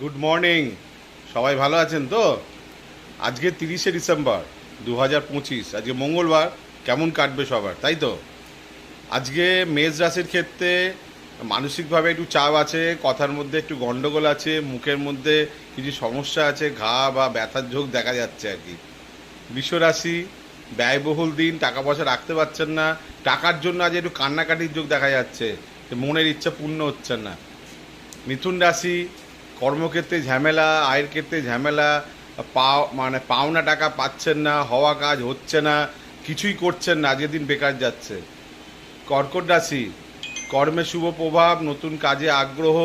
Good morning সবাই ভালো আছেন তো? আজকে তিরিশে ডিসেম্বর দু হাজার পঁচিশ, আজকে মঙ্গলবার, কেমন কাটবে সবার, তাই তো? আজকে মেষ রাশির ক্ষেত্রে মানসিকভাবে একটু চাপ আছে, কথার মধ্যে একটু গন্ডগোল আছে, মুখের মধ্যে কিছু সমস্যা আছে, ঘা বা ব্যথার ঝোঁক দেখা যাচ্ছে আর কি। বিশ্বরাশি ব্যয়বহুল দিন, টাকা পয়সা রাখতে পারছেন না, টাকার জন্য আজ একটু কান্নাকাটির যোগ দেখা যাচ্ছে মনের ইচ্ছা পূর্ণ হচ্ছে না। মিথুন রাশি কর্মক্ষেত্রে ঝামেলা, আয়ের ক্ষেত্রে ঝামেলা, পাও মানে পাওনা টাকা পাচ্ছেন না, হওয়া কাজ হচ্ছে না, কিছুই করছেন না, আজকের দিন বেকার যাচ্ছে। কর্কট রাশি, কর্মে শুভ প্রভাব, নতুন কাজে আগ্রহ,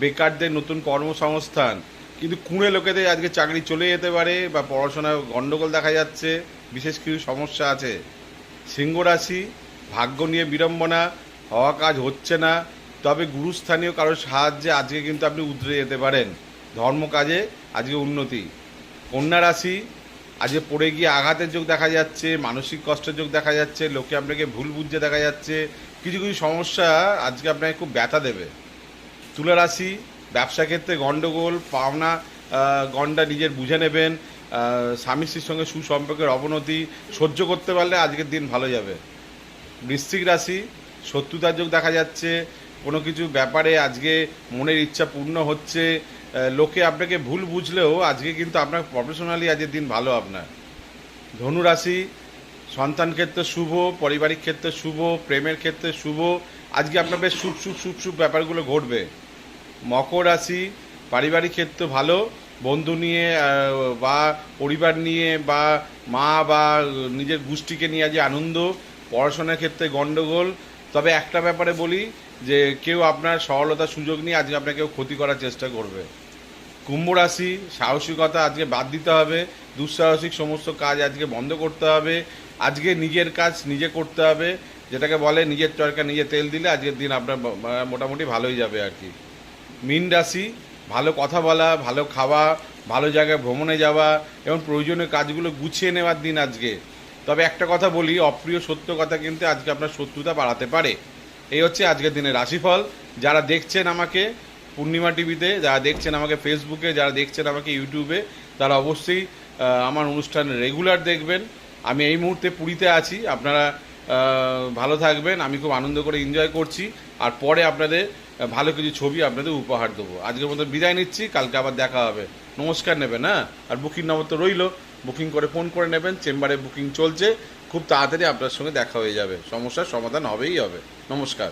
বেকারদের নতুন কর্মসংস্থান। কিন্তু কুঁড়ে লোকেদের আজকে চাকরি চলে যেতে পারে বা পড়াশোনায় গণ্ডগোল দেখা যাচ্ছে, বিশেষ কিছু সমস্যা আছে। সিংহ রাশি, ভাগ্য নিয়ে বিড়ম্বনা, হওয়া কাজ হচ্ছে না তবে গুরুস্থানীয় কারোর সাহায্যে আজকে কিন্তু আপনি উতরে যেতে পারেন। ধর্ম কাজে আজকে উন্নতি। কন্যা রাশি, আজকে পড়ে গিয়ে আঘাতের যোগ দেখা যাচ্ছে, মানসিক কষ্টের যোগ দেখা যাচ্ছে, লোকে আপনাকে ভুল বুঝতে দেখা যাচ্ছে, কিছু কিছু সমস্যা আজকে আপনাকে খুব ব্যথা দেবে। তুলা রাশি, ব্যবসা ক্ষেত্রে গণ্ডগোল পাওনা গণ্ডা নিজের বুঝে নেবেন স্বামী স্ত্রীর সঙ্গে সুসম্পর্কের অবনতি, সহ্য করতে পারলে আজকের দিন ভালো যাবে। বৃশ্চিক রাশি, শত্রুতার যোগ দেখা যাচ্ছে কোনো কিছু ব্যাপারে আজকে মনের ইচ্ছা পূর্ণ হচ্ছে লোকে আপনাকে ভুল বুঝলেও আজকে কিন্তু আপনার প্রফেশনালি আজকের দিন ভালো আপনার। ধনুরাশি, সন্তান ক্ষেত্রে শুভ, পারিবারিক ক্ষেত্রে শুভ, প্রেমের ক্ষেত্রে শুভ, আজকে আপনার বেশ সুখ সুখ সুখ সুখ ব্যাপারগুলো ঘটবে। মকর রাশি, পারিবারিক ক্ষেত্রে ভালো, বন্ধু নিয়ে বা পরিবার নিয়ে, বা মা, বা নিজের গোষ্ঠীকে নিয়ে আজ আনন্দ, পড়াশোনার ক্ষেত্রে গণ্ডগোল তবে একটা ব্যাপারে বলি যে কেউ আপনার সরলতার সুযোগ নিয়ে আজকে আপনাকে ক্ষতি করার চেষ্টা করবে। কুম্ভ রাশি, সাহসিকতা আজকে বাদ দিতে হবে, দুঃসাহসিক সমস্ত কাজ আজকে বন্ধ করতে হবে, আজকে নিজের কাজ নিজে করতে হবে, যেটাকে বলে নিজের চরকা নিজে তেল দিলে আজকের দিন আপনার মোটামুটি ভালোই যাবে আর কি। মীন রাশি, ভালো কথা বলা, ভালো খাওয়া, ভালো জায়গায় ভ্রমণে যাওয়া এবং প্রয়োজনীয় কাজগুলো গুছিয়ে নেওয়ার দিন আজকে। তবে একটা কথা বলি, অপ্রিয় সত্য কথা কিন্তু আজকে আপনার শত্রুতা বাড়াতে পারে। এই হচ্ছে আজকের দিনের রাশিফল। যারা দেখছেন আমাকে পূর্ণিমা টিভিতে, যারা দেখছেন আমাকে ফেসবুকে যারা দেখছেন আমাকে ইউটিউবে তারা অবশ্যই আমার অনুষ্ঠান রেগুলার দেখবেন। আমি এই মুহূর্তে পুরীতে আছি। আপনারা ভালো থাকবেন। আমি খুব আনন্দ করে এনজয় করছি। আর পরে আপনাদের ভালো কিছু ছবি আপনাদের উপহার দেবো। আজকের মতো বিদায় নিচ্ছি। কালকে আবার দেখা হবে। নমস্কার নেবেন হ্যাঁ? আর বুকিং নম্বর তো রইল। বুকিং করে ফোন করে নেবেন। চেম্বারে বুকিং চলছে। খুব তাড়াতাড়ি আপনার সঙ্গে দেখা হয়ে যাবে। সমস্যার সমাধান হবেই হবে। নমস্কার।